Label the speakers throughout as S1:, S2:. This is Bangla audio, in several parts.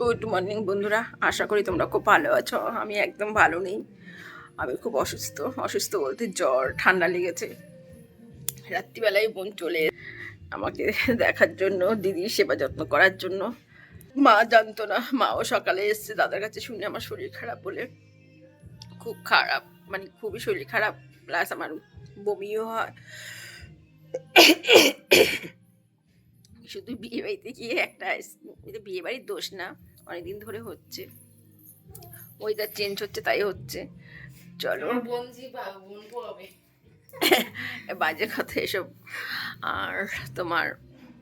S1: গুড মর্নিং বন্ধুরা। আশা করি তোমরা খুব ভালো আছো। আমি একদম ভালো নেই। আমি খুব অসুস্থ। অসুস্থ বলতে জ্বর, ঠান্ডা লেগেছে। রাত্রিবেলায় বোন চলে আমাকে দেখার জন্য, দিদির সেবা যত্ন করার জন্য। মা জানতো না। মাও সকালে এসছে। দাদার কাছে শুনে আমার শরীর খারাপ বলে। খুব খারাপ। মানে খুবই শরীর খারাপ। প্লাস আমার বমিও হয়। শুধু বিয়ে বাড়িতে গিয়ে একটা বিয়ে বাড়ির দোষ না। অনেকদিন ধরে হচ্ছে। ওয়েদার চেঞ্জ হচ্ছে তাই হচ্ছে। চলো। বাজে কথা এসব। আর তোমার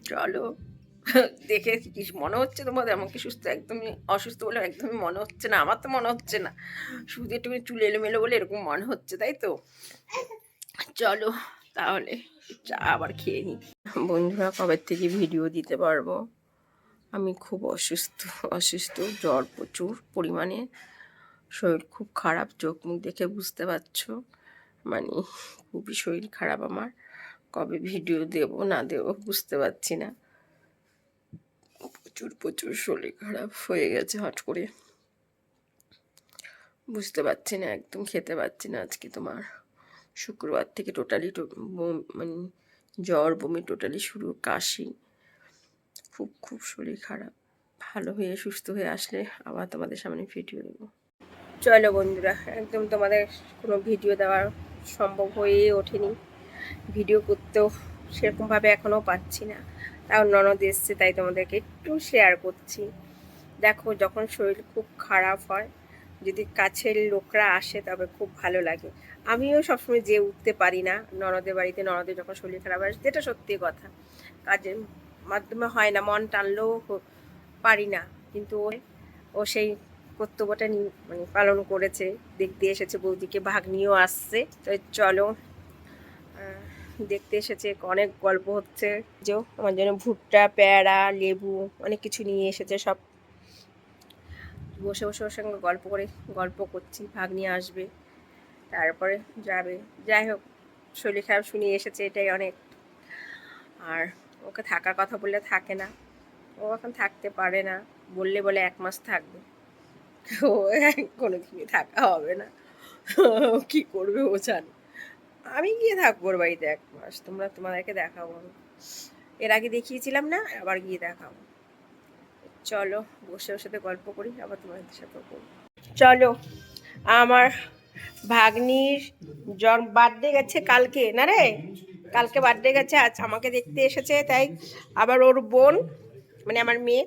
S1: চলো। দেখে কি মনে হচ্ছে তোমাদের? এমনকি সুস্থ একদমই অসুস্থ বলে একদমই মনে হচ্ছে না। আমার তো মনে হচ্ছে না। শুধু একটু চুল এলোমেলো বলে এরকম মনে হচ্ছে তাই তো? চলো তাহলে চা আবার খেয়ে নিই বন্ধুরা কবে থেকে ভিডিও দিতে পারব? আমি খুব অসুস্থ অসুস্থ, জ্বর প্রচুর, পরিমাণে। শরীর খুব খারাপ, চোখ মুখ দেখে বুঝতে পারছ? মানে খুবই শরীর খারাপ আমার। কবে ভিডিও দেব, না দেব বুঝতে পারছি না। প্রচুর প্রচুর শরীর খারাপ হয়ে গেছে হট করে। বুঝতে পারছি না, একদম খেতে পারছি না আজকে তোমার। শুক্রবার থেকে টোটালি মানে জ্বর, বমি টোটালি শুরু, কাশি। খুব খুব শরীর খারাপ। ভালো হয়ে, সুস্থ হয়ে আসলে আবার তোমাদের সামনে ভিডিও দেবো। চলো বন্ধুরা, একদম তোমাদের কোনো ভিডিও দেওয়ার সম্ভব হয়ে ওঠেনি। ভিডিও করতেও সেরকমভাবে এখনও পাচ্ছি না। তাও ননদ এসছে, তাই তোমাদেরকে একটু শেয়ার করছি। দেখো, যখন শরীর খুব খারাপ হয়, যদি কাছের লোকরা আসে, তবে খুব ভালো লাগে। আমিও সবসময় যেয়ে উঠতে পারি না। ননদের বাড়িতে ননদের যখন শরীর খারাপ আসে যেটা সত্যি কথা। কাজের মাধ্যমে হয় না, মন টানলেও পারি না। কিন্তু ও- ও সেই কর্তব্যটা মানে পালন করেছে, দেখতে এসেছে, বৌদিকে ভাগ নিয়েও আসছে। তো চলো দেখতে এসেছে, অনেক গল্প হচ্ছে। যে আমার জন্য ভুট্টা, পেয়ারা, লেবু, অনেক কিছু নিয়ে এসেছে সব। বসে বসে ওর সঙ্গে গল্প করে, গল্প করছি, ভাগ নিয়ে আসবে, তারপরে যাবে। যাই হোক শরীর খারাপ শুনিয়ে এসেছে, এটাই অনেক। আর ওকে থাকার কথা বললে থাকে না। ও এখন থাকতে পারে না, বললে বলে এক মাস থাকবে। ও কোনো দিনই থাকা হবে না। কী করবে ও জানে। আমি গিয়ে থাকব ওর বাড়িতে এক মাস, তোমরা তোমাদেরকে দেখাবো। এর আগে দেখিয়েছিলাম না, আবার গিয়ে দেখাবো। চলো, বসে ওর সাথে গল্প করি, আবার তোমাদের সাথে করব। চলো, আমার ভাগ্নির জন বার্থডে গেছে কালকে, না রে? কালকে বার্থডে গেছে, আজ আমাকে দেখতে এসেছে, তাই আবার ওর বোন মানে আমার মেয়ে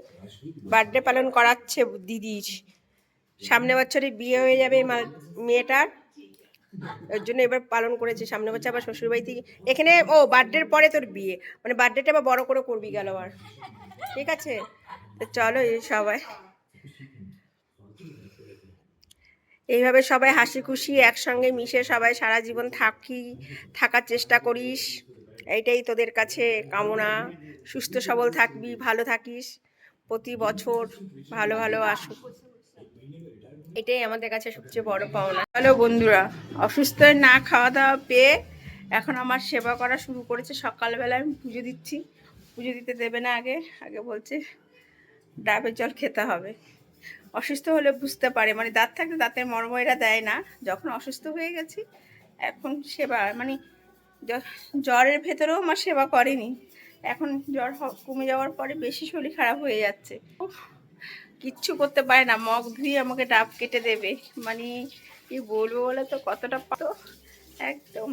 S1: বার্থডে পালন করাচ্ছে দিদির সামনে বছরে বিয়ে হয়ে যাবে মেয়েটার। ওর জন্য এবার পালন করেছে সামনে বছর আবার শ্বশুরবাড়ি থেকে এখানে, ও বার্থডের পরে তোর বিয়ে। মানে বার্থডেটা আবার বড় করে করবি গেল আর ঠিক আছে? চলো সবাই। এইভাবে সবাই হাসি খুশি একসঙ্গে মিশে সবাই সারা জীবন থাকি, থাকার চেষ্টা করিস। এইটাই তোদের কাছে কামনা। সুস্থ, সবল থাকবি, ভালো থাকিস। প্রতি বছর ভালো ভালো আসুক। এটাই আমাদের কাছে সবচেয়ে বড় পাওনা। হ্যালো বন্ধুরা, অসুস্থ না খাওয়া দাওয়া পেয়ে এখন আমার সেবা করা শুরু করেছে। সকালবেলা আমি পুজো দিচ্ছি। পুজো দিতে দেবে না আগে। আগে বলছে, ডাবের জল খেতে হবে। অসুস্থ হলে বুঝতে পারে। মানে দাঁত থাকলে দাঁতের মর্ম এরা দেয় না। যখন অসুস্থ হয়ে গেছি, এখন সেবা মানে জ্বরের ভেতরেও আমার সেবা করেনি। এখন জ্বর কমে যাওয়ার পরে বেশি শরীর খারাপ হয়ে যাচ্ছে। কিচ্ছু করতে পারে না। মগ ধুয়ে আমাকে ডাব কেটে দেবে। মানে কি বলব বলে তো কতটা পাতো একদম